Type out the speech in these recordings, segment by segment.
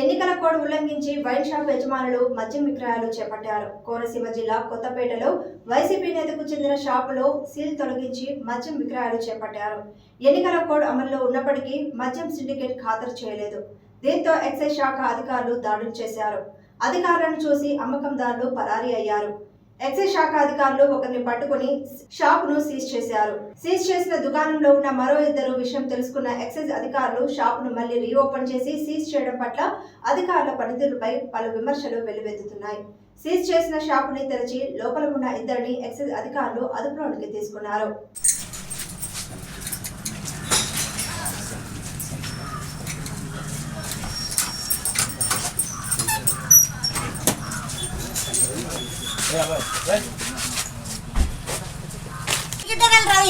ఎన్నికల కోడ్ ఉల్లంఘించి wine shop యజమానులు మద్యం విక్రయాలు చేపట్టారు. కోనసీమ జిల్లా కొత్తపేటలో వైసీపీ నేతకు చెందిన షాపులో సీల్ తొలగించి మద్యం విక్రయాలు చేపట్టారు. ఎన్నికల కోడ్ అమల్లో ఉన్నప్పటికీ మద్యం సిండికేట్ ఖాతరు చేయలేదు. దీంతో ఎక్సైజ్ శాఖ అధికారులు దాడులు చేశారు. అధికారులను చూసి అమ్మకందారులు పరారీ అయ్యారు. ఎక్సైజ్ శాఖ అధికారులు ఒకరిని పట్టుకుని షాప్ను సీజ్ చేశారు. సీజ్ చేసిన దుకాణంలో ఉన్న మరో ఇద్దరు విషయం తెలుసుకున్న ఎక్సైజ్ అధికారులు షాప్ను మళ్ళీ రీఓపెన్ చేసి సీజ్ చేయడం పట్ల అధికారుల పనితీరుపై పలు విమర్శలు వెల్లువెత్తుతున్నాయి సీజ్ చేసిన షాప్ని తెరిచి లోపల ఉన్న ఇద్దరిని ఎక్సైజ్ అధికారులు అదుపులోనికి తీసుకున్నారు.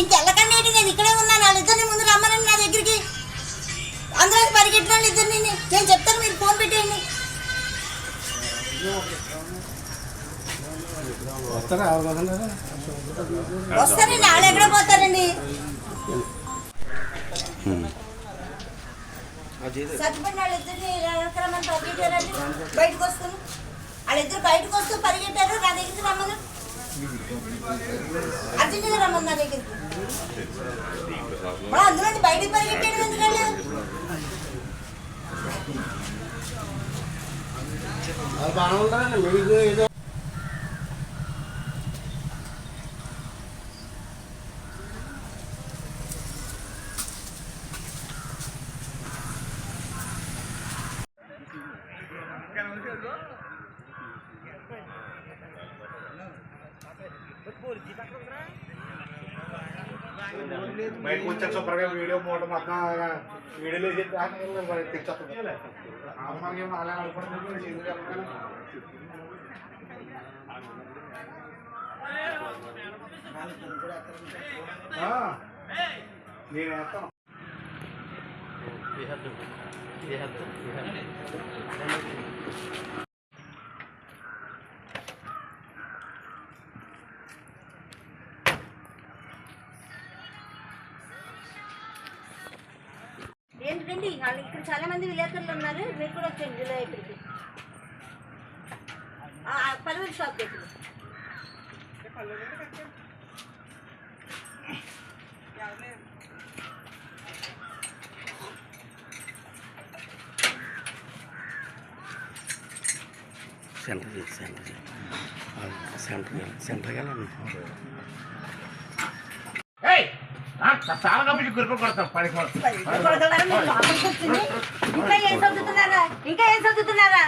ఇంకెళ్ళకండి నేను ఇక్కడే ఉన్నాను వాళ్ళిద్దరిని ముందు రమ్మనండి నా దగ్గరికి. అందరూ పరిగెట్టిన వాళ్ళు ఇద్దరిని నేను చెప్తాను మీరు ఫోన్ పెట్టేయండి. వస్తారండి వాళ్ళు ఎక్కడ పోతారండి. వాళ్ళిద్దరిని రమ్మని పరిగెట్టారండి బయటకు వస్తాను. వాళ్ళిద్దరు బయటకు వస్తూ పరిగెట్టారు నా దగ్గరికి రమ్మను అర్జెంటుగా రమ్మని నా దగ్గరికి మరి అందులో బయటికి పరిగెట్టాడు ఎందుకంటే మీకు ఏదో బయటకు వచ్చాక సూపర్గా వీడియో మోట మొత్తం వీడియోలో తెచ్చేస్తుంది మనకి అలా అనుకుంటుంది చేతులు చెప్పగానే. ఆ, నేను వేస్తాను రండి వాళ్ళు ఇక్కడ చాలా మంది విలేకరులు ఉన్నారు. మీరు కూడా వచ్చేయండి జూలై ఇక్కడికి పలువురు షాప్ దగ్గర సెంటర్ సెంటర్. సెంటర్ చాలా గురిపి కొడతాం? ఇంకా ఏం చదువుతున్నారా? ఇంకా ఏం చదువుతున్నారా?